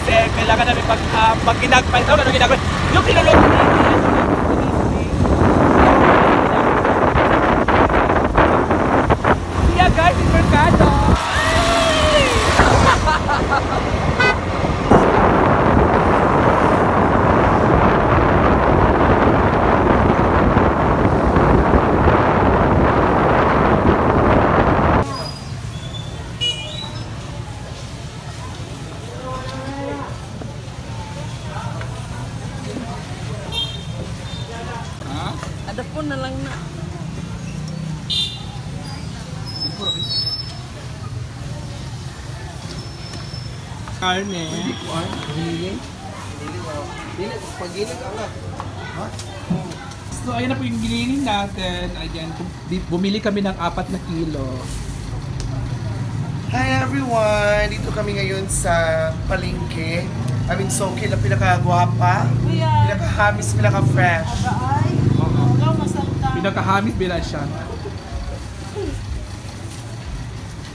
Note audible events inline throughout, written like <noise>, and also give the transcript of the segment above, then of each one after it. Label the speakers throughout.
Speaker 1: kasi kailangan namin pag, uh, ah, pag ginagpay, ano ginagpay,
Speaker 2: yung kinulog Po na lang na.
Speaker 1: Karne. So ayan na po yung giniling natin. Ayan, bum- bumili kami ng apat na kilo.
Speaker 3: Hi everyone! Dito kami ngayon sa palengke. Aming Soki na pinakagwapa,
Speaker 2: Kuya,
Speaker 3: pinakahamis, pinaka-fresh.
Speaker 1: Pinakahamis bila siya.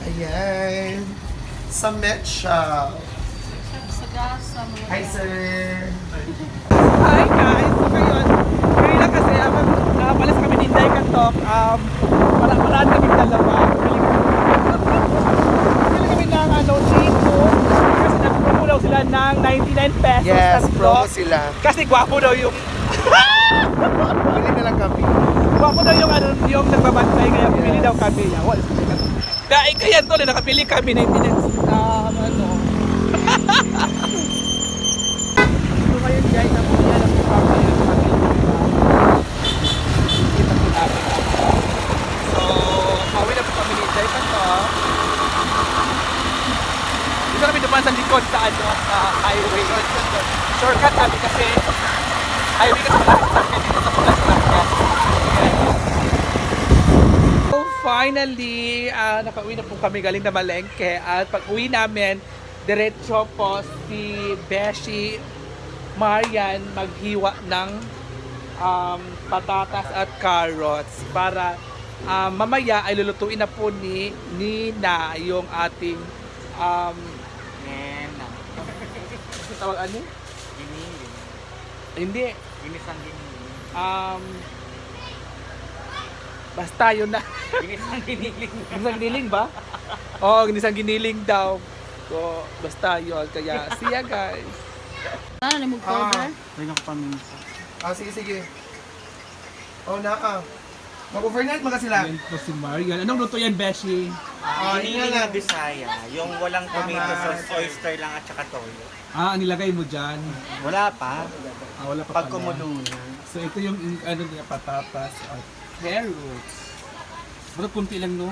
Speaker 3: Ayan. Sa Metcha. Hi sir!
Speaker 1: Hi guys! So ngayon, ngayon lang kasi habang nakapalas kami ni Inday Katok, um, wala walaan kami dalawa. Bili kami ng ano, seafood. Kasi nag-promo daw sila ng 99 pesos.
Speaker 3: Yes, promo sila.
Speaker 1: Kasi gwapo daw yung
Speaker 3: Bili na lang kami.
Speaker 1: Gwapo daw yung ano yung nagbabantay kaya bumili daw kami. Yan, wala. Kaya kaya to nakapili kami 99 um, ano. <laughs> so ngayon guys, ang mga yan ang papaya ng kami. So, pauwi na po kami ni Jai Katok. Dito kami dumaan sa likod sa ano, sa highway. Shortcut kami kasi highway kasi malapit sa akin dito sa Pulas So finally, ah, nakauwi na po kami galing na Malengke at pag uwi namin, diretso po si Beshi Marian maghiwa ng um, patatas at carrots para ah, mamaya ay lulutuin na po ni Nina yung ating um,
Speaker 4: Nena.
Speaker 1: ano tawag ano?
Speaker 4: Giniling.
Speaker 1: Hindi.
Speaker 4: Ginisang giniling.
Speaker 1: Um, basta yun na.
Speaker 4: Ginisang giniling.
Speaker 1: Ginisang giniling ba? Oo, ginisang giniling daw. So, basta yun. Kaya, see ya guys.
Speaker 2: Ano na mo powder?
Speaker 4: Rin ako paminsa.
Speaker 3: Ah, sige, sige. Oh, na ah. Mag-overnight mga sila.
Speaker 1: Yan po si Marian. Anong luto yan, Beshi?
Speaker 3: Ah, yun na
Speaker 4: na Bisaya. Yung walang tomato sauce, oyster lang at saka toyo.
Speaker 1: Ah, ang nilagay mo dyan.
Speaker 4: Wala pa.
Speaker 1: Ah, wala pa
Speaker 4: Pag
Speaker 1: pala.
Speaker 4: kumulo na.
Speaker 1: So, ito yung yung ano niya, patatas at carrots. Basta kunti lang, no?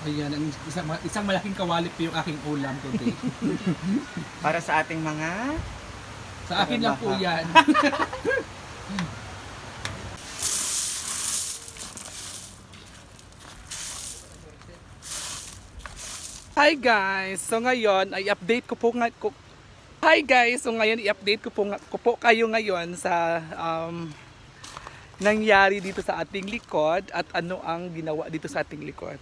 Speaker 1: Ayan, ang isang, isang malaking kawali po yung aking ulam today. <laughs>
Speaker 4: Para sa ating mga...
Speaker 1: Sa akin lang po yan. <laughs> Hi guys! So ngayon ay update ko po nga Hi guys! So ngayon i-update ko po, ko po kayo ngayon sa um, nangyari dito sa ating likod at ano ang ginawa dito sa ating likod.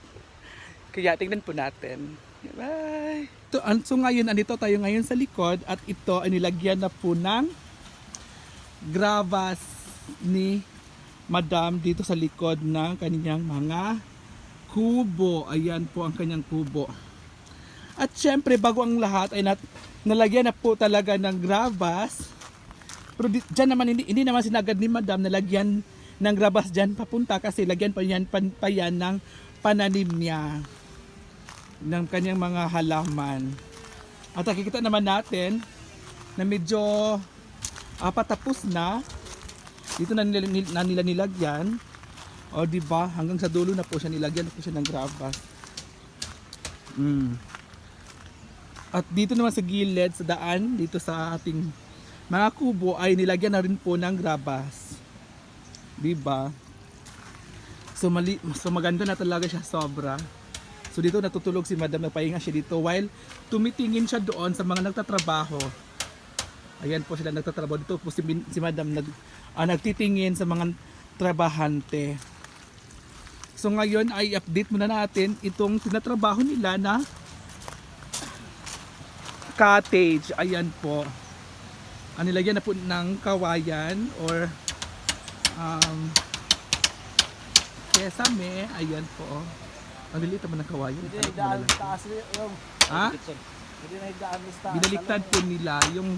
Speaker 1: Kaya tingnan po natin. Bye! So, so ngayon, andito tayo ngayon sa likod at ito ay nilagyan na po ng gravas ni Madam dito sa likod ng kanyang mga kubo. Ayan po ang kanyang kubo. At syempre, bago ang lahat ay nat- nalagyan na po talaga ng gravas. Pero di, dyan naman, hindi, hindi naman sinagad ni Madam nalagyan ng gravas dyan papunta kasi lagyan pa yan, pan, pa yan ng pananim niya ng kanyang mga halaman. At nakikita naman natin na medyo ah, patapos na. Dito na nila, nil- na nila nilagyan. O di ba hanggang sa dulo na po siya nilagyan na po siya ng gravas. Mm. At dito naman sa gilid, sa daan, dito sa ating mga kubo ay nilagyan na rin po ng gravas. Di ba? So, mali, so maganda na talaga siya sobra. So dito natutulog si Madam, nagpahinga siya dito while tumitingin siya doon sa mga nagtatrabaho. Ayan po sila nagtatrabaho dito po si, si Madam nag, ah, nagtitingin sa mga trabahante. So ngayon ay update muna natin itong tinatrabaho nila na cottage. Ayan po. Ang nilagyan na po ng kawayan or um, kesame. Ayan po. Ang lilit naman ng kawayan. Ha? Binaliktad po nila yung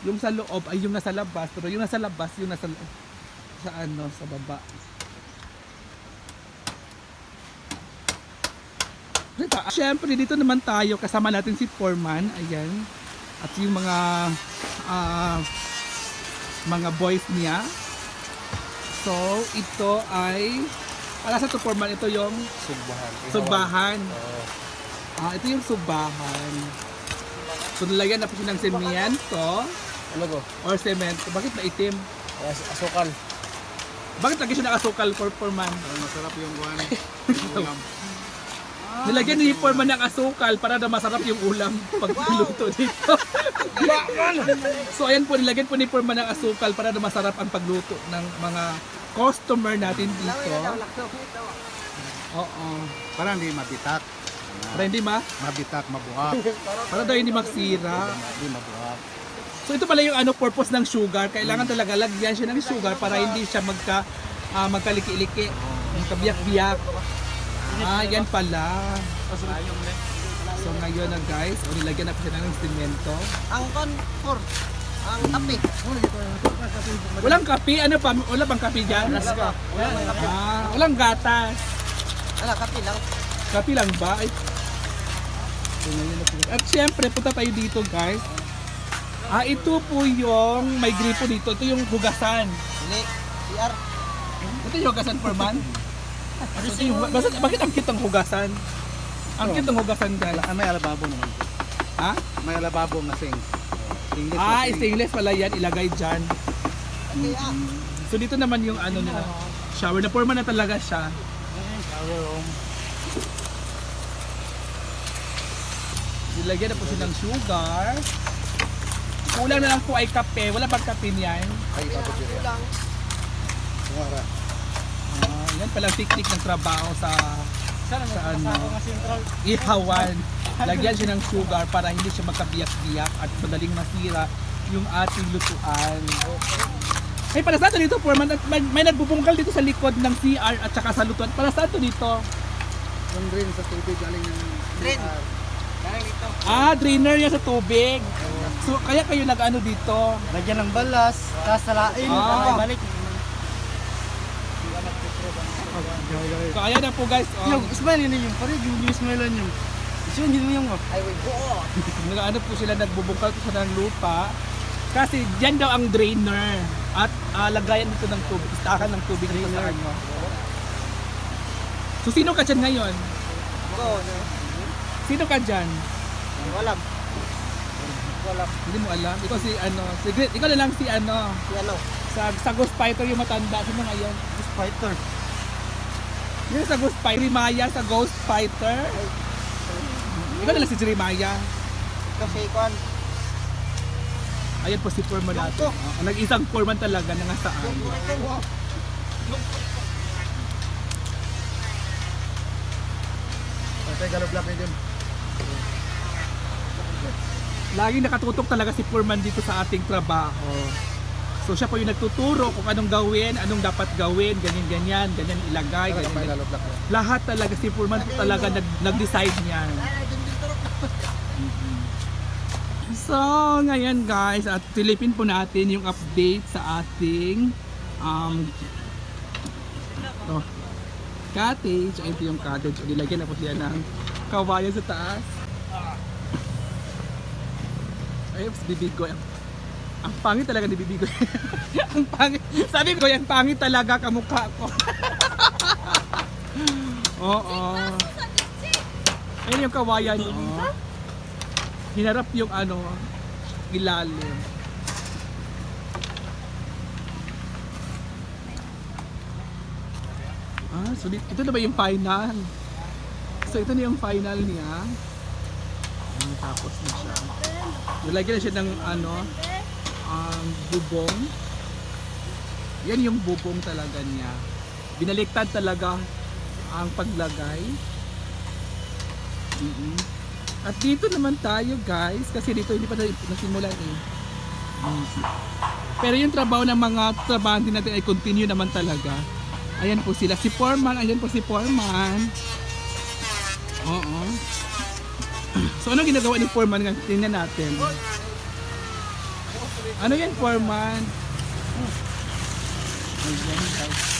Speaker 1: yung sa loob ay yung nasa labas pero yung nasa labas yung nasa sa ano sa baba. Rita, Siyempre dito naman tayo kasama natin si Foreman, ayan. At yung mga ah, mga boys niya. So, ito ay para sa to Foreman, ito yung
Speaker 3: Sugbahan.
Speaker 1: Subahan. Ah, ito yung subahan. So nilagyan na po siya ng semento
Speaker 3: Ano ko?
Speaker 1: or semento. Bakit maitim?
Speaker 3: Asukal.
Speaker 1: Bakit lagi siya nakasukal for Foreman?
Speaker 3: Masarap yung buwan. <laughs>
Speaker 1: Nilagyan ni Foreman ng asukal para na masarap yung ulam pag niluto dito. <laughs> so ayan po, nilagyan po ni Foreman ng asukal para na masarap ang pagluto ng mga customer natin dito. Oo.
Speaker 5: Para hindi mabitak.
Speaker 1: Para hindi ma,
Speaker 5: Mabitak, mabuhak.
Speaker 1: para daw hindi magsira.
Speaker 5: Hindi mabuhak.
Speaker 1: So ito pala yung ano purpose ng sugar. Kailangan talaga lagyan siya ng sugar para hindi siya magka ah, magkaliki-liki, magkabiyak-biyak. Ah, yan pala. So ngayon na guys, o nilagyan na po siya ng simento.
Speaker 6: Ang kon, for, ang tapi.
Speaker 1: Walang kape, ano pa? Wala bang kape dyan? Ah, walang gatas.
Speaker 6: Ala, kapi lang.
Speaker 1: Kape lang ba? Ay. So, ngayon na po. At syempre, punta tayo dito guys. Ah, ito po yung may gripo dito. Ito yung hugasan.
Speaker 6: Ini, CR.
Speaker 1: Ito yung hugasan per man. Yung, bakit, bakit ang cute ng hugasan? Ang cute ng hugasan guys.
Speaker 5: Ah, may alababo naman.
Speaker 1: Ha?
Speaker 5: May alababo na sing. English na
Speaker 1: Ah,
Speaker 5: sing.
Speaker 1: stainless pala yan. Ilagay dyan.
Speaker 6: Kaya,
Speaker 1: So dito naman yung ano nila. Shower na forma na talaga siya. Nilagyan na po siya ng sugar. Kulang na lang po ay kape. Wala bang kape niyan?
Speaker 3: Ay, tapos yun.
Speaker 6: kulang.
Speaker 5: Sumara.
Speaker 1: Yan palang teknik ng trabaho sa sa ano, ihawan. Lagyan siya ng sugar para hindi siya magkabiyak-biyak at madaling masira yung ating lutuan. Ay, para saan to dito, Foreman? May, may nagbubungkal dito sa likod ng CR at saka sa lutuan. Para saan to dito?
Speaker 5: Yung drain sa tubig galing ng
Speaker 6: Drain.
Speaker 1: Ah, drainer niya sa tubig. So, kaya kayo nag-ano dito?
Speaker 5: Lagyan ng balas, kasalain,
Speaker 1: Ah.
Speaker 5: balik.
Speaker 1: Kaya na po guys. Oh,
Speaker 5: Yung smile yun yung pare, yung yung smile yun yung. Isun yun yung oh.
Speaker 6: Ay, wait, buo. <laughs>
Speaker 1: nag-ano po sila, nagbubungkal po sila ng lupa. Kasi dyan daw ang drainer. At ah, lagayan dito ng tubig, istakan ng tubig dito sa ano. So, sino ka dyan ngayon?
Speaker 6: Go, no?
Speaker 1: Sino ka dyan?
Speaker 6: Walam. Walam.
Speaker 1: Hindi mo alam. Ikaw si ano, si Grit, ikaw na lang si ano,
Speaker 6: Si ano?
Speaker 1: sa, sa Ghost Fighter yung matanda. Sino ngayon?
Speaker 5: Ghost fighter.
Speaker 1: Yung sa Ghost Fighter, Jeremiah sa Ghost Fighter. Ikaw na lang si Jeremiah.
Speaker 6: Kasi, kon.
Speaker 1: Ayan po si Foreman natin. Oh, nag-isang Foreman talaga na nga saan.
Speaker 3: Patay galoblock na dyan.
Speaker 1: Laging nakatutok talaga si Foreman dito sa ating trabaho. So siya po yung nagtuturo kung anong gawin, anong dapat gawin, ganyan ganyan, ganyan ilagay, ganyan. Ganyan. Lahat talaga si Foreman po talaga nag nag-decide niyan. So, ngayon guys, at silipin po natin yung update sa ating um, to, cottage. Ay, ito yung cottage. Nilagyan na po siya ng kawayan sa taas. Ay, oops, bibigoy. Ang, ang pangit talaga ni bibigoy. <laughs> ang pangit. Sabi ko, ang pangit talaga kamukha ko. <laughs> Oo. Ayun yung kawayan. Oh. Hinarap yung ano, ilalim. Ah, so di- ito na ba yung final? So ito na yung final niya. Tapos na siya. Nilagyan na siya ng ano, um, bubong. Yan yung bubong talaga niya. Binaliktad talaga ang paglagay. mm At dito naman tayo guys, kasi dito hindi pa nasimulan eh. Pero yung trabaho ng mga trabaho din natin ay continue naman talaga. Ayan po sila. Si Foreman, ayan po si Foreman. Oo. <clears throat> So ano ginagawa ni Foreman? Tingnan natin. Ano yan Foreman? Ayan guys.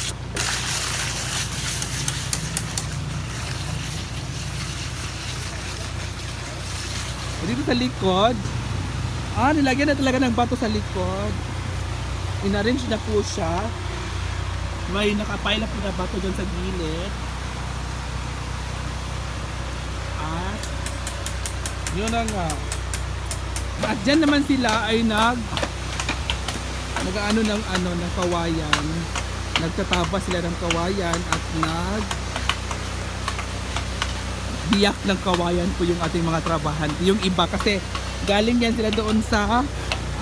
Speaker 1: Dito sa likod, ah, nilagyan na talaga ng bato sa likod. Inarrange na po siya. May nakapile up na bato dyan sa gilid. At, yun na nga. At dyan naman sila ay nag nag-ano ng ano ng kawayan. Nagtataba sila ng kawayan at nag biyak ng kawayan po yung ating mga trabahan. Yung iba kasi galing yan sila doon sa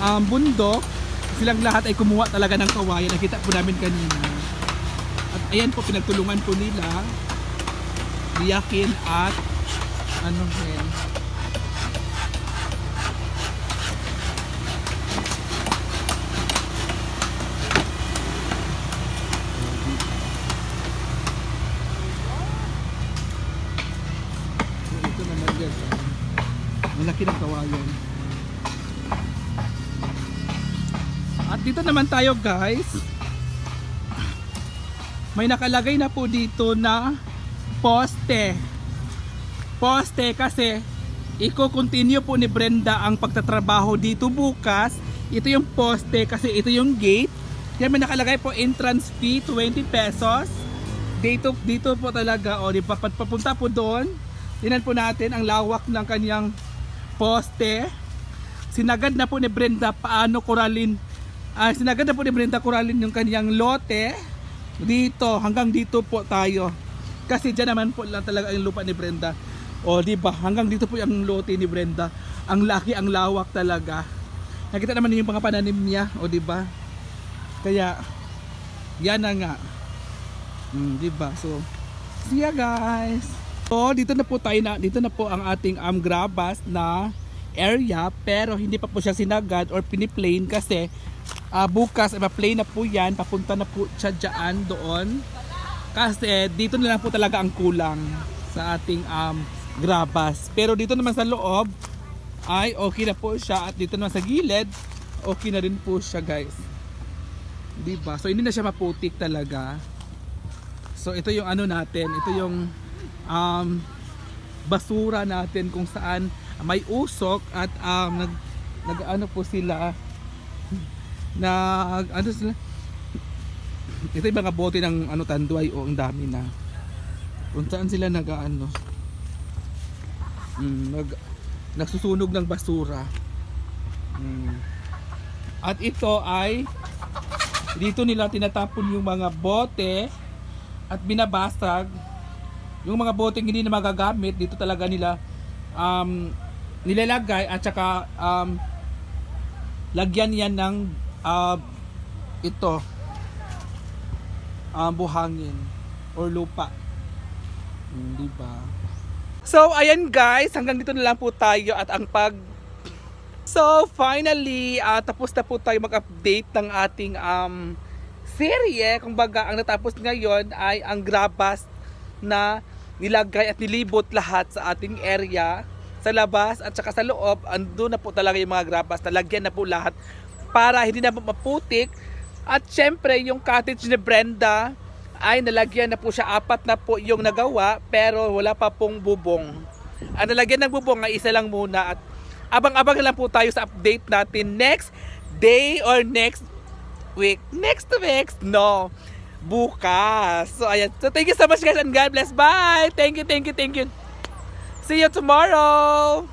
Speaker 1: um, bundok. Silang lahat ay kumuha talaga ng kawayan. Nakita po namin kanina. At ayan po pinagtulungan po nila. Biyakin at ano yan. Ito naman guys. ah. Ng kawayan. At dito naman tayo guys. May nakalagay na po dito na poste. Poste kasi iko-continue po ni Brenda ang pagtatrabaho dito bukas. Ito yung poste kasi ito yung gate. Yan may nakalagay po entrance fee 20 pesos. Dito dito po talaga o di pa papunta po doon. Tingnan po natin ang lawak ng kanyang poste. Sinagad na po ni Brenda paano koralin. Ah, sinagad na po ni Brenda koralin yung kanyang lote. Dito, hanggang dito po tayo. Kasi dyan naman po lang talaga ang lupa ni Brenda. O di ba? Hanggang dito po yung lote ni Brenda. Ang laki, ang lawak talaga. Nakita naman yung mga pananim niya, o di ba? Kaya yan na nga. Mm, di ba? So, see ya guys. So, dito na po tayo na, dito na po ang ating um, grabas na area pero hindi pa po siya sinagad or piniplane kasi ah, bukas ay plane na po yan papunta na po siya dyan doon. Kasi dito na lang po talaga ang kulang sa ating um, grabas pero dito naman sa loob ay okay na po siya. At dito naman sa gilid okay na rin po siya guys. Di ba so hindi na siya maputik talaga. So ito yung ano natin ito yung um, basura natin kung saan may usok at um, nag, nag ano po sila? Nag ano sila? Ito yung mga bote ng ano tanduay. O ang dami na. Kung saan sila nag ano mm, nag, nagsusunog ng basura. Mm. at ito ay dito nila tinatapon yung mga bote at binabasag yung mga boteng hindi na magagamit dito talaga nila um, nilalagay at saka um, lagyan yan ng uh, ito um, buhangin or lupa hindi ba so ayan guys hanggang dito na lang po tayo at ang pag So finally, ah, tapos na po tayo mag-update ng ating um, serye. Kung baga, ang natapos ngayon ay ang grabas na nilagay at nilibot lahat sa ating area sa labas at saka sa loob. Ando na po talaga yung mga grabas. Nalagyan na po lahat para hindi na maputik. At syempre, yung cottage ni Brenda ay nalagyan na po siya. Apat na po yung nagawa pero wala pa pong bubong. Ang nalagyan ng bubong ay isa lang muna at abang-abang lang po tayo sa update natin next day or next week. Next week, no. Bukas. So, ayan. So, thank you so much guys and God bless. Bye! Thank you, thank you, thank you. See you tomorrow!